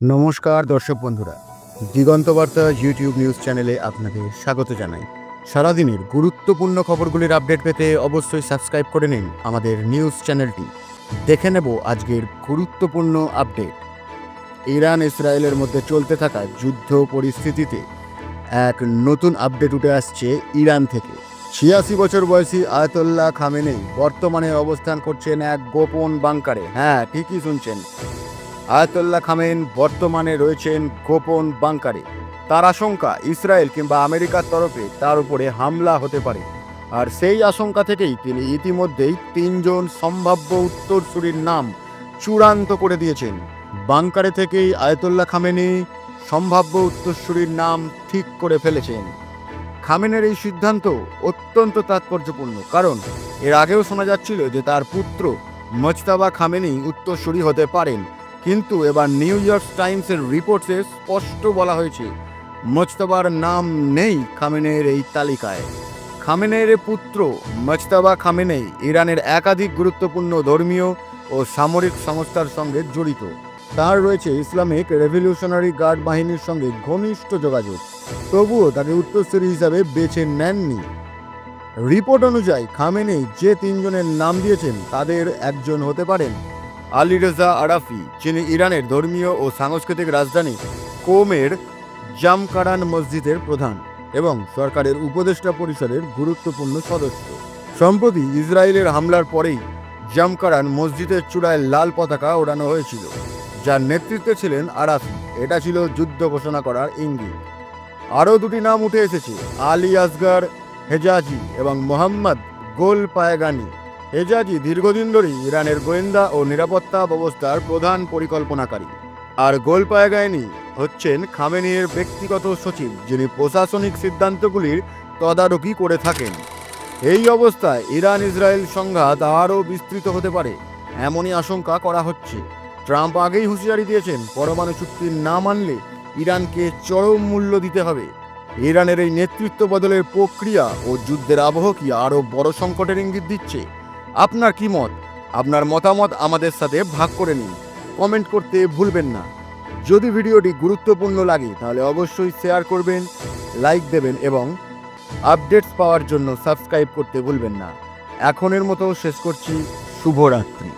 নমস্কার, দর্শক বন্ধুরা। দিগন্ত বার্তা ইউটিউব নিউজ চ্যানেলে আপনাদের স্বাগত জানাই। সারাদিনের গুরুত্বপূর্ণ খবরগুলির আপডেট পেতে অবশ্যই সাবস্ক্রাইব করে নিন আমাদের নিউজ চ্যানেলটি দেখে নেব আজকের গুরুত্বপূর্ণ আপডেট। ইরান, ইসরায়েলের মধ্যে চলতে থাকা যুদ্ধ পরিস্থিতিতে এক নতুন আপডেট উঠে আসছে ইরান থেকে। ছিয়াশি বছর বয়সী আয়তুল্লাহ খামেনেই বর্তমানে অবস্থান করছেন এক গোপন বাংকারে। হ্যাঁ ঠিকই শুনছেন। আয়াতুল্লাহ খামেন বর্তমানে রয়েছেন গোপন বাংকারে। তার আশঙ্কা ইসরায়েল কিংবা আমেরিকার তরফে তার উপরে হামলা হতে পারে। আর সেই আশঙ্কা থেকেই তিনি ইতিমধ্যেই তিনজন সম্ভাব্য উত্তরসূরির নাম চূড়ান্ত করে দিয়েছেন। বাংকারে থেকেই আয়াতুল্লাহ খামেনি সম্ভাব্য উত্তরসূরির নাম ঠিক করে ফেলেছেন। খামেনের এই সিদ্ধান্ত অত্যন্ত তাৎপর্যপূর্ণ, কারণ এর আগেও শোনা যাচ্ছিল যে তার পুত্র মজতাবা খামেনি উত্তরসূরি হতে পারেন। কিন্তু এবার নিউ ইয়র্ক টাইমসের রিপোর্টসে স্পষ্ট বলা হয়েছে, মজতাবার নাম নেই খামেনের এই তালিকায়। খামেনের পুত্র মজতাবা খামেনেই ইরানের একাধিক গুরুত্বপূর্ণ ধর্মীয় ও সামরিক সংস্থার সঙ্গে জড়িত। তার রয়েছে ইসলামিক রেভলিউশনারি গার্ড বাহিনীর সঙ্গে ঘনিষ্ঠ যোগাযোগ। তবুও তাকে উত্তরসূরি হিসাবে বেছে নেননি। রিপোর্ট অনুযায়ী, খামেনেই যে তিনজনের নাম দিয়েছেন, তাদের একজন হতে পারেন। আলী রেজা আরাফি, যিনি ইরানের ধর্মীয় ও সাংস্কৃতিক রাজধানী কোমের জামকারান মসজিদের প্রধান এবং সরকারের উপদেষ্টা পরিষদের গুরুত্বপূর্ণ সদস্য। সম্প্রতি ইসরায়েলের হামলার পরেই জামকারান মসজিদের চূড়ায় লাল পতাকা ওড়ানো হয়েছিল, যার নেতৃত্বে ছিলেন আরাফি। এটা ছিল যুদ্ধ ঘোষণা করার ইঙ্গিত। আরও দুটি নাম উঠে এসেছে, আলী আসগার হেজাজি এবং মোহাম্মদ গোল পায়গানি হেজাজি দীর্ঘদিন ধরেই ইরানের গোয়েন্দা ও নিরাপত্তা ব্যবস্থার প্রধান পরিকল্পনাকারী। আর গোলপায়াগায়নি হচ্ছেন খামেনির ব্যক্তিগত সচিব, যিনি প্রশাসনিক সিদ্ধান্তগুলির তদারকি করে থাকেন। এই অবস্থায় ইরান ইসরায়েল সংঘাত আরও বিস্তৃত হতে পারে, এমনই আশঙ্কা করা হচ্ছে। ট্রাম্প আগেই হুঁশিয়ারি দিয়েছেন, পরমাণু চুক্তি না মানলে ইরানকে চরম মূল্য দিতে হবে। ইরানের এই নেতৃত্ব বদলের প্রক্রিয়া ও যুদ্ধের আবহ কি আরও বড় সংকটের ইঙ্গিত দিচ্ছে? আপনার কি মত? আপনার মতামত আমাদের সাথে ভাগ করে নিন। কমেন্ট করতে ভুলবেন না। যদি ভিডিওটি গুরুত্বপূর্ণ লাগে, তাহলে অবশ্যই শেয়ার করবেন, লাইক দেবেন এবং আপডেটস পাওয়ার জন্য সাবস্ক্রাইব করতে ভুলবেন না। এখনের মতো শেষ করছি। শুভরাত্রি।